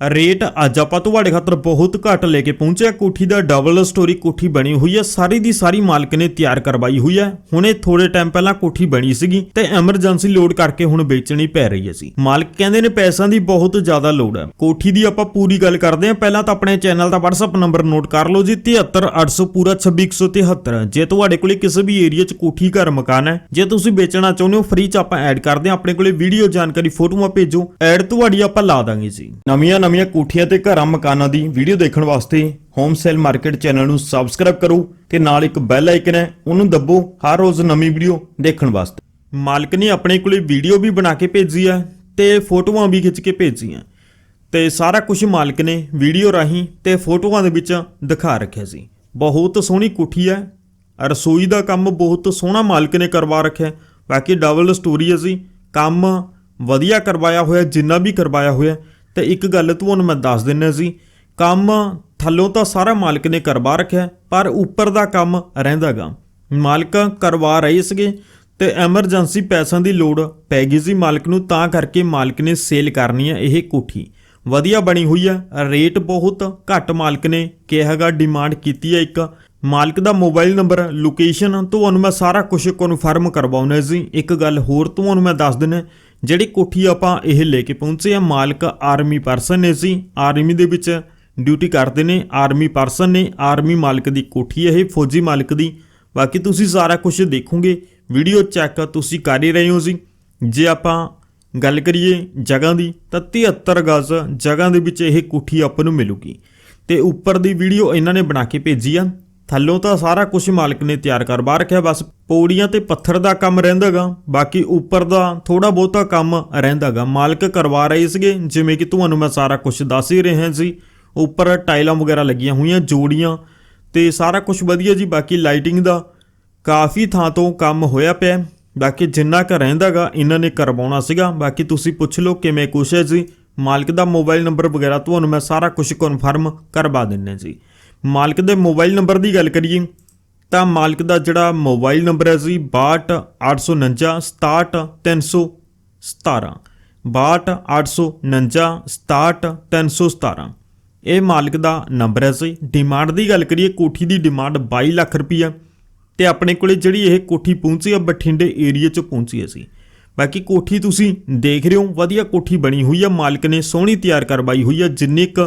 Rate ਅੱਜ ਆਪਾਂ ਤੁਹਾਡੇ ਖਾਤਰ ਬਹੁਤ ਘੱਟ ਲੈ ਕੇ ਪਹੁੰਚਿਆ ਕੋਠੀ ਦਾ ਡਬਲ ਸਟੋਰੀ ਕੋਠੀ ਬਣੀ ਹੋਈ ਹੈ ਸਾਰੀ ਦੀ ਸਾਰੀ ਮਾਲਕ ਨੇ ਤਿਆਰ ਕਰਵਾਈ ਹੋਈ ਹੈ ਹੁਣੇ ਥੋੜੇ ਟਾਈਮ ਪਹਿਲਾਂ ਕੋਠੀ ਬਣੀ ਸੀਗੀ ਤੇ ਐਮਰਜੈਂਸੀ ਲੋਡ ਕਰਕੇ ਹੁਣ ਵੇਚਣੀ ਪੈ ਰਹੀ ਹੈ ਸੀ ਮਾਲਕ ਕਹਿੰਦੇ ਨੇ ਪੈਸਿਆਂ ਦੀ ਬਹੁਤ ਜ਼ਿਆਦਾ ਲੋੜ ਹੈ ਕੋਠੀ ਦੀ ਆਪਾਂ ਪੂਰੀ ਗੱਲ ਕਰਦੇ ਹਾਂ। ਪਹਿਲਾਂ ਤਾਂ ਆਪਣੇ ਚੈਨਲ ਦਾ WhatsApp ਨੰਬਰ ਨੋਟ ਕਰ ਲਓ ਜੀ। 73800 ਪੂਰਾ 26173 ਜੇ ਤੁਹਾਡੇ ਕੋਲੇ ਕਿਸੇ ਵੀ ਏਰੀਆ 'ਚ ਕੋਠੀ ਘਰ ਮਕਾਨ ਹੈ, ਜੇ ਤੁਸੀਂ ਵੇਚਣਾ ਚਾਹੁੰਦੇ ਹੋ ਫ੍ਰੀ 'ਚ ਆਪਾਂ ਐਡ ਕਰਦੇ ਹਾਂ। ਆਪਣੇ ਕੋਲੇ ਵੀਡੀਓ ਜਾਣਕਾਰੀ ਫੋਟੋਆਂ ਭੇਜੋ। ਐਡ ਤੁਹਾਡੀ ਆਪਾਂ ਲਾ ਦਾਂਗੇ ਜੀ। ਨਵੀਆਂ ਨਵੀਆਂ ਕੋਠੀਆਂ ਤੇ ਘਰਾਂ ਮਕਾਨਾਂ ਦੀ ਵੀਡੀਓ ਦੇਖਣ ਵਾਸਤੇ ਹੋਮ ਸੇਲ ਮਾਰਕੀਟ ਚੈਨਲ ਨੂੰ ਸਬਸਕ੍ਰਾਈਬ ਕਰੋ ਤੇ ਨਾਲ ਇੱਕ ਬੈਲ ਆਈਕਨ ਹੈ, ਉਹਨੂੰ ਦੱਬੋ ਹਰ ਰੋਜ਼ ਨਵੀਂ ਵੀਡੀਓ ਦੇਖਣ ਵਾਸਤੇ। ਮਾਲਕ ਨੇ ਆਪਣੇ ਕੋਲੇ ਵੀਡੀਓ ਵੀ ਬਣਾ ਕੇ ਭੇਜੀ ਹੈ ਤੇ ਫੋਟੋਆਂ ਵੀ ਖਿੱਚ ਕੇ ਭੇਜੀਆਂ। ਤੇ ਸਾਰਾ ਕੁਝ ਮਾਲਕ ਨੇ ਵੀਡੀਓ ਰਾਹੀਂ ਤੇ ਫੋਟੋਆਂ ਦੇ ਵਿੱਚ ਦਿਖਾ ਰੱਖਿਆ ਸੀ। ਬਹੁਤ ਸੋਹਣੀ ਕੋਠੀ ਹੈ, ਰਸੋਈ ਦਾ ਕੰਮ ਬਹੁਤ ਸੋਹਣਾ ਮਾਲਕ ਨੇ ਕਰਵਾ ਰੱਖਿਆ ਬਾਕੀ ਡਬਲ ਸਟੋਰੀ ਹੈ ਸੀ ਕੰਮ ਵਧੀਆ ਕਰਵਾਇਆ ਹੋਇਆ, ਜਿੰਨਾ ਵੀ ਕਰਵਾਇਆ ਹੋਇਆ ਤੇ ਇੱਕ ਗੱਲ ਤੁਹਾਨੂੰ ਮੈਂ ਦੱਸ ਦਿੰਨਾ ਸੀ, ਕੰਮ ਥੱਲੋਂ ਤਾਂ ਸਾਰਾ ਮਾਲਕ ਨੇ ਕਰਵਾ ਰੱਖਿਆ, ਪਰ ਉੱਪਰ ਦਾ ਕੰਮ ਰਹਿੰਦਾਗਾ। ਮਾਲਕ ਕਰਵਾ ਰਹੇ ਸੀਗੇ ਤੇ ਐਮਰਜੈਂਸੀ ਪੈਸਿਆਂ ਦੀ ਲੋੜ ਪੈ ਗਈ ਸੀ ਮਾਲਕ ਨੂੰ, ਤਾਂ ਕਰਕੇ ਮਾਲਕ ਨੇ ਸੇਲ ਕਰਨੀ ਹੈ ਇਹ ਕੋਠੀ। ਵਧੀਆ ਬਣੀ ਹੋਈ ਹੈ ਰੇਟ ਬਹੁਤ ਘੱਟ ਮਾਲਕ ਨੇ ਕਿਹਾਗਾ ਡਿਮਾਂਡ ਕੀਤੀ ਹੈ ਇੱਕ। ਮਾਲਕ ਦਾ ਮੋਬਾਈਲ ਨੰਬਰ, ਲੋਕੇਸ਼ਨ ਤੁਹਾਨੂੰ ਮੈਂ ਸਾਰਾ ਕੁਝ ਕਨਫਰਮ ਕਰਵਾਉਣਾ ਜੀ ਇੱਕ ਗੱਲ ਹੋਰ ਤੁਹਾਨੂੰ ਮੈਂ ਦੱਸ ਦਿੰਨਾ ਜਿਹੜੀ ਕੋਠੀ ਆਪਾਂ ਇਹ ਲੈ ਕੇ ਪਹੁੰਚੇ ਆ, ਮਾਲਕ ਆਰਮੀ ਪਰਸਨ ਨੇ ਸੀ ਆਰਮੀ ਦੇ ਵਿੱਚ ਡਿਊਟੀ ਕਰਦੇ ਨੇ, ਆਰਮੀ ਪਰਸਨ ਨੇ, ਆਰਮੀ ਮਾਲਕ ਦੀ ਕੋਠੀ ਇਹ, ਫੌਜੀ ਮਾਲਕ ਦੀ। ਬਾਕੀ ਤੁਸੀਂ ਸਾਰਾ ਕੁਝ ਦੇਖੋਗੇ, ਵੀਡੀਓ ਚੈੱਕ ਤੁਸੀਂ ਕਰ ਹੀ ਰਹੇ ਹੋ ਜੀ। ਜੇ ਆਪਾਂ ਗੱਲ ਕਰੀਏ ਜਗ੍ਹਾ ਦੀ, ਤਾਂ 73 ਗਜ਼ ਜਗ੍ਹਾ ਦੇ ਵਿੱਚ ਇਹ ਕੋਠੀ ਆਪਾਂ ਨੂੰ ਮਿਲੂਗੀ। ਤੇ ਉੱਪਰ ਦੀ ਵੀਡੀਓ ਇਹਨਾਂ ਨੇ ਬਣਾ ਕੇ ਭੇਜੀ ਆ। ਥੱਲੋਂ ਤਾਂ ਸਾਰਾ ਕੁਝ ਮਾਲਕ ਨੇ ਤਿਆਰ ਕਰਵਾ ਰੱਖਿਆ, ਬਸ ਪੌੜੀਆਂ ਤੇ ਪੱਥਰ ਦਾ ਕੰਮ ਰਹਿੰਦਾਗਾ, ਬਾਕੀ ਉੱਪਰ ਦਾ ਥੋੜਾ ਬਹੁਤਾ ਕੰਮ ਰਹਿੰਦਾਗਾ। ਮਾਲਕ ਕਰਵਾ ਰਹੇ ਸੀਗੇ, ਜਿਵੇਂ ਕਿ ਤੁਹਾਨੂੰ ਮੈਂ ਸਾਰਾ ਕੁਝ ਦੱਸ ਹੀ ਰਿਹਾ ਸੀ। ਉੱਪਰ ਟਾਈਲਾਂ ਵਗੈਰਾ ਲੱਗੀਆਂ ਹੋਈਆਂ, ਜੋੜੀਆਂ, ਤੇ ਸਾਰਾ ਕੁਝ ਵਧੀਆ ਜੀ, ਬਾਕੀ ਲਾਈਟਿੰਗ ਦਾ ਕਾਫੀ ਥਾਂ ਤੋਂ ਕੰਮ ਹੋਇਆ ਪਿਆ। ਬਾਕੀ ਜਿੰਨਾ ਕੁ ਰਹਿੰਦਾਗਾ, ਇਹਨਾਂ ਨੇ ਕਰਵਾਉਣਾ ਸੀਗਾ। ਬਾਕੀ ਤੁਸੀਂ ਪੁੱਛ ਲਓ ਕਿਵੇਂ ਕੁਛ ਹੈ ਜੀ। ਮਾਲਕ ਦਾ ਮੋਬਾਈਲ ਨੰਬਰ ਵਗੈਰਾ ਤੁਹਾਨੂੰ ਮੈਂ ਸਾਰਾ ਕੁਝ ਕਨਫਰਮ ਕਰਵਾ ਦਿੰਨੇ ਜੀ। ਮਾਲਕ ਦੇ ਮੋਬਾਈਲ ਨੰਬਰ ਦੀ ਗੱਲ ਕਰੀਏ, ਤਾਂ ਮਾਲਕ ਦਾ ਜਿਹੜਾ ਮੋਬਾਈਲ ਨੰਬਰ ਹੈ ਜੀ 6289 67317 6289 ਇਹ ਮਾਲਕ ਦਾ ਨੰਬਰ ਹੈ ਜੀ। ਡਿਮਾਂਡ ਦੀ ਗੱਲ ਕਰੀਏ, ਕੋਠੀ ਦੀ ਡਿਮਾਂਡ 22 ਲੱਖ ਰੁਪਈਆ ਤੇ ਆਪਣੇ ਕੋਲੇ ਜਿਹੜੀ ਇਹ ਕੋਠੀ ਪਹੁੰਚੀ ਆ ਬਠਿੰਡੇ ਏਰੀਆ 'ਚ ਪਹੁੰਚੀ ਸੀ ਬਾਕੀ ਕੋਠੀ ਤੁਸੀਂ ਦੇਖ ਰਹੇ ਹੋ, ਵਧੀਆ ਕੋਠੀ ਬਣੀ ਹੋਈ ਆ ਮਾਲਕ ਨੇ ਸੋਹਣੀ ਤਿਆਰ ਕਰਵਾਈ ਹੋਈ ਆ ਜਿੰਨੀ ਕੁ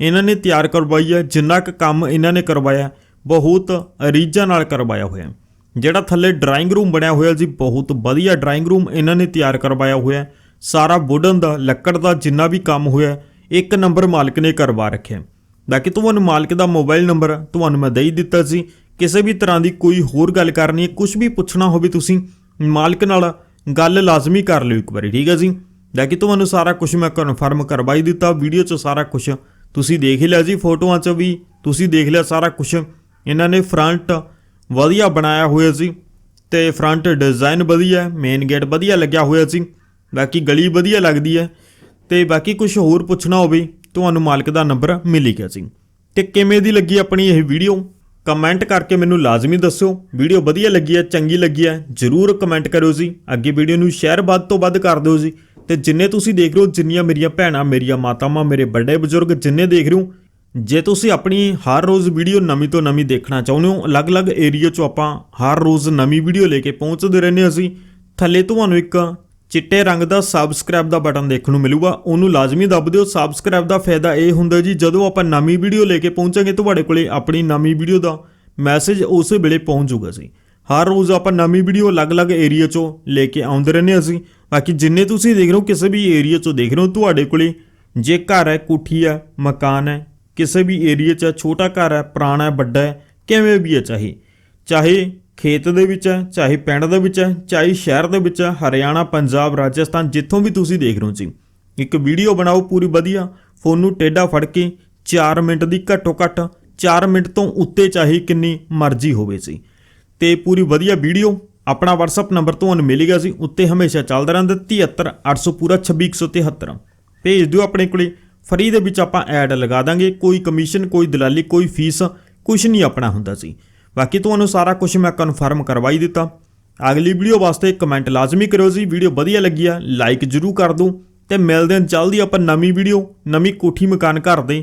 ਇਹਨਾਂ ਨੇ ਤਿਆਰ ਕਰਵਾਈ ਹੈ, ਜਿੰਨਾ ਕੁ ਕੰਮ ਇਹਨਾਂ ਨੇ ਕਰਵਾਇਆ ਬਹੁਤ ਰੀਝਾਂ ਨਾਲ ਕਰਵਾਇਆ ਹੋਇਆ ਜਿਹੜਾ ਥੱਲੇ ਡਰਾਇੰਗ ਰੂਮ ਬਣਿਆ ਹੋਇਆ ਜੀ ਬਹੁਤ ਵਧੀਆ ਡਰਾਇੰਗ ਰੂਮ ਇਹਨਾਂ ਨੇ ਤਿਆਰ ਕਰਵਾਇਆ ਹੋਇਆ ਸਾਰਾ ਵੁਡਨ ਦਾ, ਲੱਕੜ ਦਾ ਜਿੰਨਾ ਵੀ ਕੰਮ ਹੋਇਆ ਇੱਕ ਨੰਬਰ ਮਾਲਕ ਨੇ ਕਰਵਾ ਰੱਖਿਆ ਬਾਕੀ ਤੁਹਾਨੂੰ ਮਾਲਕ ਦਾ ਮੋਬਾਈਲ ਨੰਬਰ ਤੁਹਾਨੂੰ ਮੈਂ ਦੇ ਹੀ ਦਿੱਤਾ ਸੀ। ਕਿਸੇ ਵੀ ਤਰ੍ਹਾਂ ਦੀ ਕੋਈ ਹੋਰ ਗੱਲ ਕਰਨੀ ਹੈ ਕੁਝ ਵੀ ਪੁੱਛਣਾ ਹੋਵੇ ਤੁਸੀਂ, ਮਾਲਕ ਨਾਲ ਗੱਲ ਲਾਜ਼ਮੀ ਕਰ ਲਿਓ ਇੱਕ ਵਾਰੀ, ਠੀਕ ਹੈ ਜੀ? ਬਾਕੀ ਤੁਹਾਨੂੰ ਸਾਰਾ ਕੁਝ ਮੈਂ ਕਨਫਰਮ ਕਰਵਾਈ ਦਿੱਤਾ ਵੀਡੀਓ 'ਚ ਸਾਰਾ ਕੁਝ ਤੁਸੀਂ ਦੇਖ ਲਿਆ ਜੀ ਫੋਟੋਆਂ 'ਚ ਵੀ, ਤੁਸੀਂ ਦੇਖ ਲਿਆ ਸਾਰਾ ਕੁਝ ਇਹਨਾਂ ਨੇ ਫਰੰਟ ਵਧੀਆ ਬਣਾਇਆ ਹੋਇਆ ਸੀ ਤੇ ਫਰੰਟ ਡਿਜ਼ਾਈਨ ਵਧੀਆ ਮੇਨ ਗੇਟ ਵਧੀਆ ਲੱਗਿਆ ਹੋਇਆ ਸੀ ਬਾਕੀ ਗਲੀ ਵਧੀਆ ਲੱਗਦੀ ਹੈ ਤੇ ਬਾਕੀ ਕੁਝ ਹੋਰ ਪੁੱਛਣਾ ਹੋਵੇ, ਤੁਹਾਨੂੰ ਮਾਲਕ ਦਾ ਨੰਬਰ ਮਿਲ ਗਿਆ ਸੀ ਤੇ ਕਿਵੇਂ ਦੀ ਲੱਗੀ ਆਪਣੀ ਇਹ ਵੀਡੀਓ ਕਮੈਂਟ ਕਰਕੇ ਮੈਨੂੰ ਲਾਜ਼ਮੀ ਦੱਸਿਓ। ਵੀਡੀਓ ਵਧੀਆ ਲੱਗੀ ਹੈ, ਚੰਗੀ ਲੱਗੀ ਹੈ, ਜਰੂਰ ਕਮੈਂਟ ਕਰਿਓ ਜੀ। ਅੱਗੇ ਵੀਡੀਓ ਨੂੰ ਸ਼ੇਅਰ ਵੱਧ ਤੋਂ ਵੱਧ ਕਰ ਦਿਓ ਜੀ। ਤੇ ਜਿੰਨੇ ਤੁਸੀਂ ਦੇਖ ਰਹੇ ਹੋ, ਜਿੰਨੀਆਂ ਮੇਰੀਆਂ ਭੈਣਾਂ, ਮੇਰੀਆਂ ਮਾਤਾਵਾਂ, ਮੇਰੇ ਵੱਡੇ ਬਜ਼ੁਰਗ ਜਿੰਨੇ ਦੇਖ ਰਹੇ ਹੋ, ਜੇ ਤੁਸੀਂ ਆਪਣੀ ਹਰ ਰੋਜ਼ ਵੀਡੀਓ ਨਵੀਂ ਤੋਂ ਨਵੀਂ ਦੇਖਣਾ ਚਾਹੁੰਦੇ ਹੋ, ਅਲੱਗ-ਅਲੱਗ ਏਰੀਆ 'ਚੋਂ ਆਪਾਂ ਹਰ ਰੋਜ਼ ਨਵੀਂ ਵੀਡੀਓ ਲੈ ਕੇ ਪਹੁੰਚਦੇ ਰਹਿੰਦੇ ਹਾਂ ਅਸੀਂ, ਥੱਲੇ ਤੁਹਾਨੂੰ ਇੱਕ ਚਿੱਟੇ ਰੰਗ ਦਾ ਸਬਸਕ੍ਰਾਈਬ ਦਾ ਬਟਨ ਦੇਖਣ ਨੂੰ ਮਿਲੂਗਾ, ਉਹਨੂੰ ਲਾਜ਼ਮੀ ਦੱਬ ਦਿਓ। ਸਬਸਕ੍ਰਾਈਬ ਦਾ ਫਾਇਦਾ ਇਹ ਹੁੰਦਾ ਜੀ, ਜਦੋਂ ਆਪਾਂ ਨਵੀਂ ਵੀਡੀਓ ਲੈ ਕੇ ਪਹੁੰਚਾਂਗੇ, ਤੁਹਾਡੇ ਕੋਲੇ ਆਪਣੀ ਨਵੀਂ ਵੀਡੀਓ ਦਾ ਮੈਸੇਜ ਉਸੇ ਵੇਲੇ ਪਹੁੰਚ ਜਾਊਗਾ ਜੀ। ਹਰ ਰੋਜ਼ ਆਪਾਂ ਨਵੀਂ ਵੀਡੀਓ ਅਲੱਗ-ਅਲੱਗ ਏਰੀਆ 'ਚੋਂ ਲੈ ਕੇ ਆਉਂਦੇ ਰਹਿੰਦੇ ਹਾਂ ਅਸੀਂ ਬਾਕੀ ਜਿੰਨੇ ਤੁਸੀਂ ਦੇਖ ਰਹੇ ਹੋ, ਕਿਸੇ ਵੀ ਏਰੀਆ 'ਚੋਂ ਦੇਖ ਰਹੇ ਹੋ ਤੁਹਾਡੇ ਕੋਲੇ, ਜੇ ਘਰ ਹੈ, ਕੋਠੀ ਹੈ, ਮਕਾਨ ਹੈ, ਕਿਸੇ ਵੀ ਏਰੀਆ 'ਚ ਛੋਟਾ ਘਰ ਹੈ, ਪੁਰਾਣਾ ਹੈ, ਵੱਡਾ ਹੈ, ਕਿਵੇਂ ਵੀ ਹੈ, ਚਾਹੇ ਚਾਹੇ ਖੇਤ ਦੇ ਵਿੱਚ ਹੈ, ਚਾਹੇ ਪਿੰਡ ਦੇ ਵਿੱਚ ਹੈ, ਚਾਹੇ ਸ਼ਹਿਰ ਦੇ ਵਿੱਚ ਹੈ, ਹਰਿਆਣਾ, ਪੰਜਾਬ, ਰਾਜਸਥਾਨ, ਜਿੱਥੋਂ ਵੀ ਤੁਸੀਂ ਦੇਖ ਰਹੇ ਹੋ ਜੀ। ਇੱਕ ਵੀਡੀਓ ਬਣਾਓ ਪੂਰੀ ਵਧੀਆ ਫੋਨ ਨੂੰ ਟੇਢਾ ਫੜ ਕੇ 4 ਮਿੰਟ ਦੀ ਘੱਟੋ ਘੱਟ 4 ਮਿੰਟ ਤੋਂ ਉੱਤੇ ਚਾਹੇ ਕਿੰਨੀ ਮਰਜ਼ੀ ਹੋਵੇ ਸੀ ਤੇ ਪੂਰੀ ਵਧੀਆ ਵੀਡੀਓ ਆਪਣਾ WhatsApp ਨੰਬਰ ਤੁਹਾਨੂੰ ਮਿਲੇਗਾ ਗਿਆ ਸੀ, ਉੱਤੇ ਹਮੇਸ਼ਾ ਚੱਲਦਾ ਰਹਿੰਦਾ 73800 ਪੂਰਾ 26173 ਭੇਜ ਦਿਓ ਆਪਣੇ ਕੋਲੇ, ਫਰੀ ਦੇ ਵਿੱਚ ਆਪਾਂ ਐਡ ਲਗਾ ਦਾਂਗੇ, ਕੋਈ ਕਮਿਸ਼ਨ, ਕੋਈ ਦਲਾਲੀ, ਕੋਈ ਫੀਸ ਕੁਝ ਨਹੀਂ ਆਪਣਾ ਹੁੰਦਾ ਸੀ। ਬਾਕੀ ਤੁਹਾਨੂੰ ਸਾਰਾ ਕੁਝ ਮੈਂ ਕਨਫਰਮ ਕਰਵਾਈ ਦਿੱਤਾ। ਅਗਲੀ ਵੀਡੀਓ ਵਾਸਤੇ ਕਮੈਂਟ ਲਾਜ਼ਮੀ ਕਰਿਓ ਜੀ, ਵੀਡੀਓ ਵਧੀਆ ਲੱਗੀ ਆ ਲਾਈਕ ਜਰੂਰ ਕਰ ਦਿਓ, ਤੇ ਮਿਲਦੇ ਹਾਂ ਜਲਦੀ ਆਪਾਂ ਨਵੀਂ ਵੀਡੀਓ, ਨਵੀਂ ਕੋਠੀ ਮਕਾਨ ਘਰ ਦੇ